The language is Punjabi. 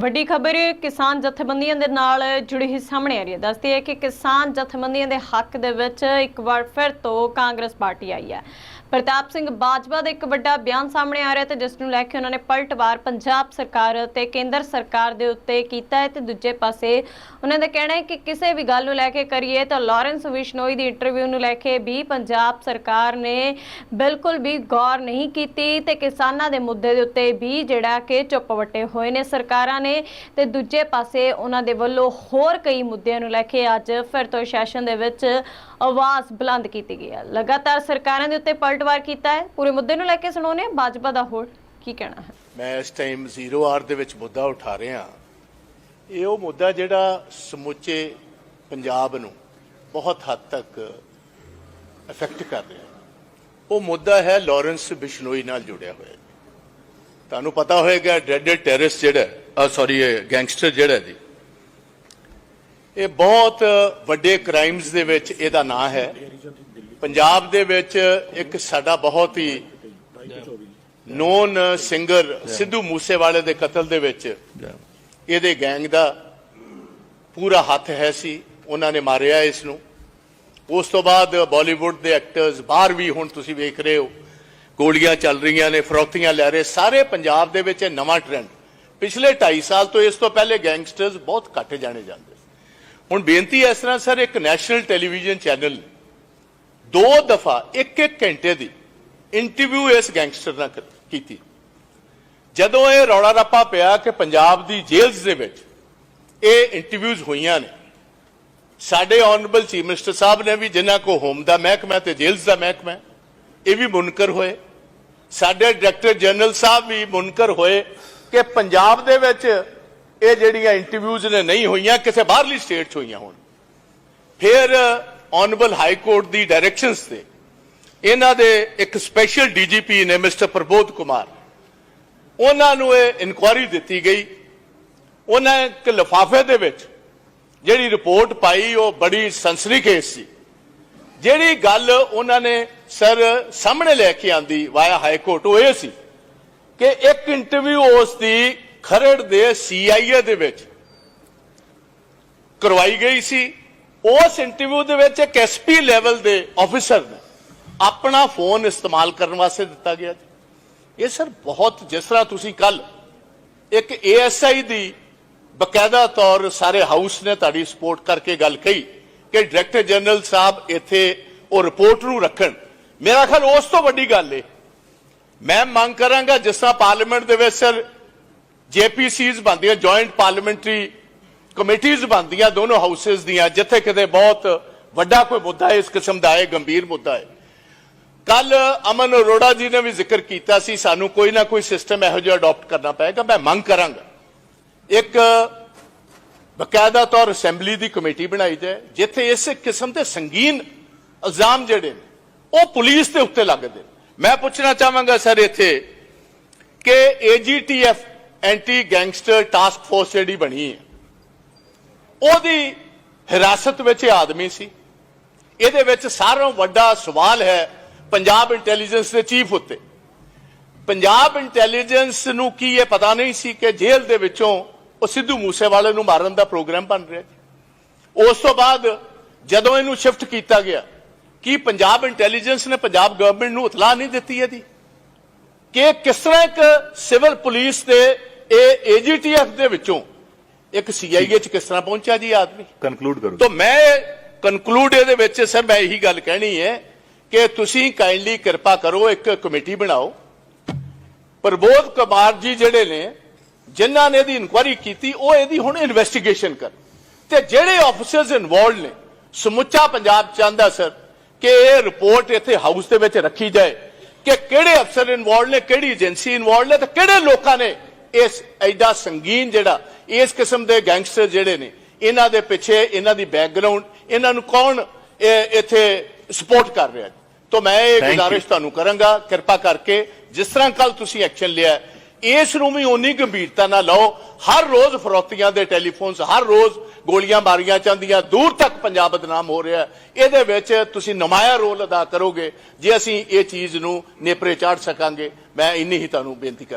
ਵੱਡੀ ਖਬਰ ਕਿਸਾਨ ਜਥੇਬੰਦੀਆਂ ਦੇ ਨਾਲ ਜੁੜੀ ਹੀ ਸਾਹਮਣੇ ਆ ਰਹੀ ਹੈ। ਦੱਸਦੀ ਹੈ ਕਿ ਕਿਸਾਨ ਜਥੇਬੰਦੀਆਂ ਦੇ ਹੱਕ ਦੇ ਵਿੱਚ ਇੱਕ ਵਾਰ ਫਿਰ ਤੋਂ ਕਾਂਗਰਸ ਪਾਰਟੀ ਆਈ ਹੈ। ਪ੍ਰਤਾਪ ਸਿੰਘ ਬਾਜਵਾ ਦਾ ਇੱਕ ਵੱਡਾ ਬਿਆਨ ਸਾਹਮਣੇ ਆ ਰਿਹਾ ਤੇ ਜਿਸ ਨੂੰ ਲੈ ਕੇ ਉਹਨਾਂ ਨੇ ਪਲਟਵਾਰ ਪੰਜਾਬ ਸਰਕਾਰ ਤੇ ਕੇਂਦਰ ਸਰਕਾਰ ਦੇ ਉੱਤੇ ਕੀਤਾ ਹੈ ਤੇ ਦੂਜੇ ਪਾਸੇ ਉਹਨਾਂ ਦਾ ਕਹਿਣਾ ਹੈ ਕਿ ਕਿਸੇ ਵੀ ਗੱਲ ਨੂੰ ਲੈ ਕੇ ਕਰੀਏ ਤਾਂ ਲਾਰੈਂਸ ਵਿਸ਼ਨੋਈ ਦੀ ਇੰਟਰਵਿਊ ਨੂੰ ਲੈ ਕੇ ਵੀ ਪੰਜਾਬ ਸਰਕਾਰ ਨੇ ਬਿਲਕੁਲ ਵੀ ਗੌਰ ਨਹੀਂ ਕੀਤੀ ਤੇ ਕਿਸਾਨਾਂ ਦੇ ਮੁੱਦੇ ਦੇ ਉੱਤੇ ਵੀ ਜਿਹੜਾ ਕਿ ਚੁੱਪ ਵੱਟੇ ਹੋਏ ਨੇ ਸਰਕਾਰਾਂ ਨੇ ਤੇ ਦੂਜੇ ਪਾਸੇ ਉਹਨਾਂ ਦੇ ਵੱਲੋਂ ਹੋਰ ਕਈ ਮੁੱਦਿਆਂ ਨੂੰ ਲੈ ਕੇ ਅੱਜ ਫਿਰ ਤੋਂ ਸੈਸ਼ਨ ਦੇ ਵਿੱਚ ਆਵਾਜ਼ ਬੁਲੰਦ ਕੀਤੀ ਗਈ ਹੈ। ਲਗਾਤਾਰ ਸਰਕਾਰਾਂ ਦੇ ਉੱਤੇ ਪਲਟ ਪਲਟਵਾਰ ਕੀਤਾ ਹੈ। ਪੂਰੇ ਮੁੱਦੇ ਨੂੰ ਲੈ ਕੇ ਸੁਣਾਉਂਦੇ ਹਾਂ। ਦਾ ਹੋਰ ਕੀ ਕਹਿਣਾ ਹੈ? ਮੈਂ ਇਸ ਟਾਈਮ ਜ਼ੀਰੋ ਆਰ ਦੇ ਵਿੱਚ ਮੁੱਦਾ ਉਠਾ ਰਿਹਾ ਇਹ ਉਹ ਮੁੱਦਾ ਜਿਹੜਾ ਸਮੁੱਚੇ ਪੰਜਾਬ ਨੂੰ ਬਹੁਤ ਹੱਦ ਤੱਕ ਇਫੈਕਟ ਕਰ ਰਿਹਾ ਉਹ ਮੁੱਦਾ ਹੈ ਲਾਰੈਂਸ ਬਿਸ਼ਨੋਈ ਨਾਲ ਜੁੜਿਆ ਹੋਇਆ ਤੁਹਾਨੂੰ ਪਤਾ ਹੋਏਗਾ ਡੈਡਡ ਟੈਰਰਿਸਟ ਜਿਹੜਾ ਸੌਰੀ ਗੈਂਗਸਟਰ ਜਿਹੜਾ ਜੀ। ਇਹ ਬਹੁਤ ਵੱਡੇ ਕ੍ਰਾਈਮਸ ਦੇ ਵਿੱਚ ਇਹਦਾ ਨਾਂ ਹੈ। ਪੰਜਾਬ ਦੇ ਵਿੱਚ ਇੱਕ ਸਾਡਾ ਬਹੁਤ ਹੀ ਨੋਨ ਸਿੰਗਰ ਸਿੱਧੂ ਮੂਸੇਵਾਲੇ ਦੇ ਕਤਲ ਦੇ ਵਿੱਚ ਇਹਦੇ ਗੈਂਗ ਦਾ ਪੂਰਾ ਹੱਥ ਹੈ ਸੀ, ਉਹਨਾਂ ਨੇ ਮਾਰਿਆ ਇਸ ਨੂੰ ਉਸ ਤੋਂ ਬਾਅਦ ਬਾਲੀਵੁੱਡ ਦੇ ਐਕਟਰਸ ਬਾਹਰ ਵੀ ਹੁਣ ਤੁਸੀਂ ਵੇਖ ਰਹੇ ਹੋ, ਗੋਲੀਆਂ ਚੱਲ ਰਹੀਆਂ ਨੇ, ਫਰੋਤੀਆਂ ਲੈ ਰਹੇ, ਸਾਰੇ ਪੰਜਾਬ ਦੇ ਵਿੱਚ ਇਹ ਨਵਾਂ ਟ੍ਰੈਂਡ ਪਿਛਲੇ 2.5 ਸਾਲ ਤੋਂ ਇਸ ਤੋਂ ਪਹਿਲੇ ਗੈਂਗਸਟਰਸ ਬਹੁਤ ਘੱਟ ਜਾਣੇ ਜਾਂਦੇ ਹੁਣ ਬੇਨਤੀ ਇਸ ਤਰ੍ਹਾਂ, ਸਰ, ਇੱਕ ਨੈਸ਼ਨਲ ਟੈਲੀਵਿਜ਼ਨ ਚੈਨਲ ਦੋ ਦਫਾ ਇੱਕ ਇੱਕ ਘੰਟੇ ਦੀ ਇੰਟਰਵਿਊ ਇਸ ਗੈਂਗਸਟਰ ਨਾਲ ਕੀਤੀ। ਜਦੋਂ ਇਹ ਰੌਲਾ ਰੱਪਾ ਪਿਆ ਕਿ ਪੰਜਾਬ ਦੀ ਜੇਲ੍ਹ ਦੇ ਵਿੱਚ ਇਹ ਇੰਟਰਵਿਊਜ਼ ਹੋਈਆਂ ਨੇ, ਸਾਡੇ ਆਨਰੇਬਲ ਚੀਫ ਮਿਨਿਸਟਰ ਸਾਹਿਬ ਨੇ ਵੀ ਜਿਨ੍ਹਾਂ ਕੋ ਹੋਮ ਦਾ ਮਹਿਕਮਾ ਤੇ ਜੇਲ੍ਹ ਦਾ ਮਹਿਕਮਾ, ਇਹ ਵੀ ਮੁਨਕਰ ਹੋਏ। ਸਾਡੇ ਡਾਇਰੈਕਟਰ ਜਨਰਲ ਸਾਹਿਬ ਵੀ ਮੁਨਕਰ ਹੋਏ ਕਿ ਪੰਜਾਬ ਦੇ ਵਿੱਚ ਇਹ ਜਿਹੜੀਆਂ ਇੰਟਰਵਿਊਜ਼ ਨੇ ਨਹੀਂ ਹੋਈਆਂ, ਕਿਸੇ ਬਾਹਰਲੀ ਸਟੇਟ 'ਚ ਹੋਈਆਂ ਹੋਣ। ਫਿਰ ਆਨਰੇਬਲ ਹਾਈ ਕੋਰਟ ਦੀ ਡਾਇਰੈਕਸ਼ਨਸ ਤੇ। ਇਹਨਾਂ ਦੇ ਇੱਕ ਸਪੈਸ਼ਲ ਡੀਜੀਪੀ ਨੇ ਮਿਸਟਰ ਪ੍ਰਬੋਧ ਕੁਮਾਰ ਉਹਨਾਂ ਨੂੰ ਇਹ ਇਨਕੁਆਇਰੀ ਦਿੱਤੀ ਗਈ। ਉਹਨਾਂ ਇੱਕ ਲਿਫਾਫੇ ਦੇ ਵਿੱਚ ਜਿਹੜੀ ਰਿਪੋਰਟ ਪਾਈ, ਉਹ ਬੜੀ ਸਨਸਨੀਖੇਜ਼ ਸੀ। ਜਿਹੜੀ ਗੱਲ ਉਹਨਾਂ ਨੇ ਸਰ ਸਾਹਮਣੇ ਲੈ ਕੇ ਆਂਦੀ ਵਾਇਆ ਹਾਈ ਕੋਰਟ ਉਹ ਇਹ ਸੀ ਕਿ ਇੱਕ ਇੰਟਰਵਿਊ ਉਸ ਦੀ ਖਰੜ ਦੇ ਸੀਆਈਏ ਦੇ ਵਿੱਚ ਕਰਵਾਈ ਗਈ ਸੀ। ਉਸ ਇੰਟਰਵਿਊ ਦੇ ਵਿੱਚ ਇੱਕ ਐਸਪੀ ਲੈਵਲ ਦੇ ਆਫੀਸਰ ਨੇ ਆਪਣਾ ਫੋਨ ਇਸਤੇਮਾਲ ਕਰਨ ਵਾਸਤੇ ਦਿੱਤਾ ਗਿਆ ਜੀ। ਇਹ ਸਰ ਬਹੁਤ, ਜਿਸ ਤਰ੍ਹਾਂ ਤੁਸੀਂ ਕੱਲ ਇੱਕ ਏਐਸਆਈ ਦੀ ਬਕਾਇਦਾ ਤੌਰ ਸਾਰੇ ਹਾਊਸ ਨੇ ਤੁਹਾਡੀ ਸਪੋਰਟ ਕਰਕੇ ਗੱਲ ਕਹੀ ਕਿ ਡਾਇਰੈਕਟਰ ਜਨਰਲ ਸਾਹਿਬ ਇੱਥੇ ਉਹ ਰਿਪੋਰਟ ਨੂੰ ਰੱਖਣ। ਮੇਰਾ ਖਿਆਲ ਉਸ ਤੋਂ ਵੱਡੀ ਗੱਲ ਏ ਮੈਂ ਮੰਗ ਕਰਾਂਗਾ ਜਿਸ ਤਰ੍ਹਾਂ ਪਾਰਲੀਮੈਂਟ ਦੇ ਵਿੱਚ ਸਰ ਜੇਪੀਸੀਜ਼ ਬਣਦੀਆਂ ਜੁਆਇੰਟ ਪਾਰਲੀਮੈਂਟਰੀ ਕਮੇਟੀਆਂ ਬਣਦੀਆਂ, ਦੋਨੋਂ ਹਾਊਸਸ ਦੀਆਂ, ਜਿੱਥੇ ਕਿਤੇ ਬਹੁਤ ਵੱਡਾ ਕੋਈ ਮੁੱਦਾ ਇਸ ਕਿਸਮ ਦਾ ਹੈ ਗੰਭੀਰ ਮੁੱਦਾ ਹੈ। ਕੱਲ ਅਮਨ ਅਰੋੜਾ ਜੀ ਨੇ ਵੀ ਜ਼ਿਕਰ ਕੀਤਾ ਸੀ, ਸਾਨੂੰ ਕੋਈ ਨਾ ਕੋਈ ਸਿਸਟਮ ਇਹੋ ਜਿਹਾ ਅਡਾਪਟ ਕਰਨਾ ਪਏਗਾ, ਮੈਂ ਮੰਗ ਕਰਾਂਗਾ। ਇੱਕ ਬਕਾਇਦਾ ਤੌਰ ਅਸੈਂਬਲੀ ਦੀ ਕਮੇਟੀ ਬਣਾਈ ਜਾਏ, ਜਿੱਥੇ ਇਸ ਕਿਸਮ ਦੇ ਸੰਗੀਨ ਇਲਜ਼ਾਮ ਜਿਹੜੇ ਨੇ, ਉਹ ਪੁਲਿਸ ਦੇ ਉੱਤੇ ਲੱਗਦੇ ਨੇ ਮੈਂ ਪੁੱਛਣਾ ਚਾਹਾਂਗਾ ਸਰ ਇੱਥੇ ਕਿ AGTF anti gangster task force ਜਿਹੜੀ ਬਣੀ ਹੈ ਉਹਦੀ ਹਿਰਾਸਤ ਵਿੱਚ ਇਹ ਆਦਮੀ ਸੀ। ਇਹਦੇ ਵਿੱਚ ਸਾਰਿਆਂ ਵੱਡਾ ਸਵਾਲ ਹੈ ਪੰਜਾਬ ਇੰਟੈਲੀਜੈਂਸ ਦੇ ਚੀਫ ਉੱਤੇ। ਪੰਜਾਬ ਇੰਟੈਲੀਜੈਂਸ ਨੂੰ ਕੀ ਇਹ ਪਤਾ ਨਹੀਂ ਸੀ ਕਿ ਜੇਲ੍ਹ ਦੇ ਵਿੱਚੋਂ ਉਹ ਸਿੱਧੂ ਮੂਸੇਵਾਲੇ ਨੂੰ ਮਾਰਨ ਦਾ ਪ੍ਰੋਗਰਾਮ ਬਣ ਰਿਹਾ ਸੀ। ਉਸ ਤੋਂ ਬਾਅਦ ਜਦੋਂ ਇਹਨੂੰ ਸ਼ਿਫਟ ਕੀਤਾ ਗਿਆ, ਕੀ ਪੰਜਾਬ ਇੰਟੈਲੀਜੈਂਸ ਨੇ ਪੰਜਾਬ ਗਵਰਨਮੈਂਟ ਨੂੰ ਇਤਲਾਹ ਨਹੀਂ ਦਿੱਤੀ ਇਹਦੀ? ਕਿ ਕਿਸ ਤਰ੍ਹਾਂ ਇੱਕ ਸਿਵਲ ਪੁਲਿਸ ਦੇ ਇਹ ਏਜੀਟੀਐਫ ਦੇ ਵਿੱਚੋਂ ਇੱਕ ਸੀਆਈਏ ਚ ਕਿਸ ਤਰ੍ਹਾਂ ਪਹੁੰਚਿਆ ਜੀ ਆਦਮੀ? ਕਨਕਲੂਡ ਕਰੋ। ਤਾਂ ਮੈਂ ਕਨਕਲੂਡ ਇਹਦੇ ਵਿੱਚ ਸਰ ਮੈਂ ਇਹੀ ਗੱਲ ਕਹਿਣੀ ਹੈ ਕਿ ਤੁਸੀਂ ਕਾਈਂਡਲੀ ਕਿਰਪਾ ਕਰੋ ਇੱਕ ਕਮੇਟੀ ਬਣਾਓ। ਪ੍ਰਬੋਧ ਕੁਮਾਰ ਜੀ ਜਿਹੜੇ ਨੇ ਜਿਨ੍ਹਾਂ ਨੇ ਇਹਦੀ ਇਨਕੁਆਇਰੀ ਕੀਤੀ ਉਹ ਇਹਦੀ ਹੁਣ ਇਨਵੈਸਟੀਗੇਸ਼ਨ ਕਰ ਤੇ ਜਿਹੜੇ ਆਫੀਸਰਸ ਇਨਵੋਲਡ ਨੇ ਸਮੁੱਚਾ ਪੰਜਾਬ ਚਾਹੁੰਦਾ ਸਰ ਕਿ ਇਹ ਰਿਪੋਰਟ ਇੱਥੇ ਹਾਊਸ ਦੇ ਵਿੱਚ ਰੱਖੀ ਜਾਏ ਕਿ ਕਿਹੜੇ ਅਫਸਰ ਇਨਵੋਲਡ ਨੇ ਕਿਹੜੀ ਏਜੰਸੀ ਇਨਵੋਲਡ ਨੇ ਤੇ ਕਿਹੜੇ ਲੋਕਾਂ ਨੇ ਇਸ ਐਡਾ ਸੰਗੀਨ ਜਿਹੜਾ ਇਸ ਕਿਸਮ ਦੇ ਗੈਂਗਸਟਰ ਜਿਹੜੇ ਨੇ ਇਹਨਾਂ ਦੇ ਪਿੱਛੇ ਇਹਨਾਂ ਦੀ ਬੈਕਗ੍ਰਾਉਂਡ ਇਹਨਾਂ ਨੂੰ ਕੌਣ ਇੱਥੇ ਸਪੋਰਟ ਕਰ ਰਿਹਾ ਤਾਂ ਮੈਂ ਇਹ. ਗੁਜ਼ਾਰਿਸ਼ ਤੁਹਾਨੂੰ ਕਰਾਂਗਾ ਕਿਰਪਾ ਕਰਕੇ ਜਿਸ ਤਰ੍ਹਾਂ ਕੱਲ ਤੁਸੀਂ ਐਕਸ਼ਨ ਲਿਆ ਇਸ ਨੂੰ ਵੀ ਉਨੀ ਗੰਭੀਰਤਾ ਨਾਲ ਲਓ ਹਰ ਰੋਜ਼ ਫਰੋਤੀਆਂ ਦੇ ਟੈਲੀਫੋਨਸ ਹਰ ਰੋਜ਼ ਗੋਲੀਆਂ ਮਾਰੀਆਂ ਜਾਂਦੀਆਂ ਦੂਰ ਤੱਕ ਪੰਜਾਬ ਬਦਨਾਮ ਹੋ ਰਿਹਾ ਹੈ। ਇਹਦੇ ਵਿੱਚ ਤੁਸੀਂ ਨਮਾਇਆ ਰੋਲ ਅਦਾ ਕਰੋਗੇ ਜੇ ਅਸੀਂ ਇਹ ਚੀਜ਼ ਨੂੰ ਨੇਪਰੇ ਚਾੜ ਸਕਾਂਗੇ ਮੈਂ ਇੰਨੀ ਹੀ ਤੁਹਾਨੂੰ ਬੇਨਤੀ ਕਰ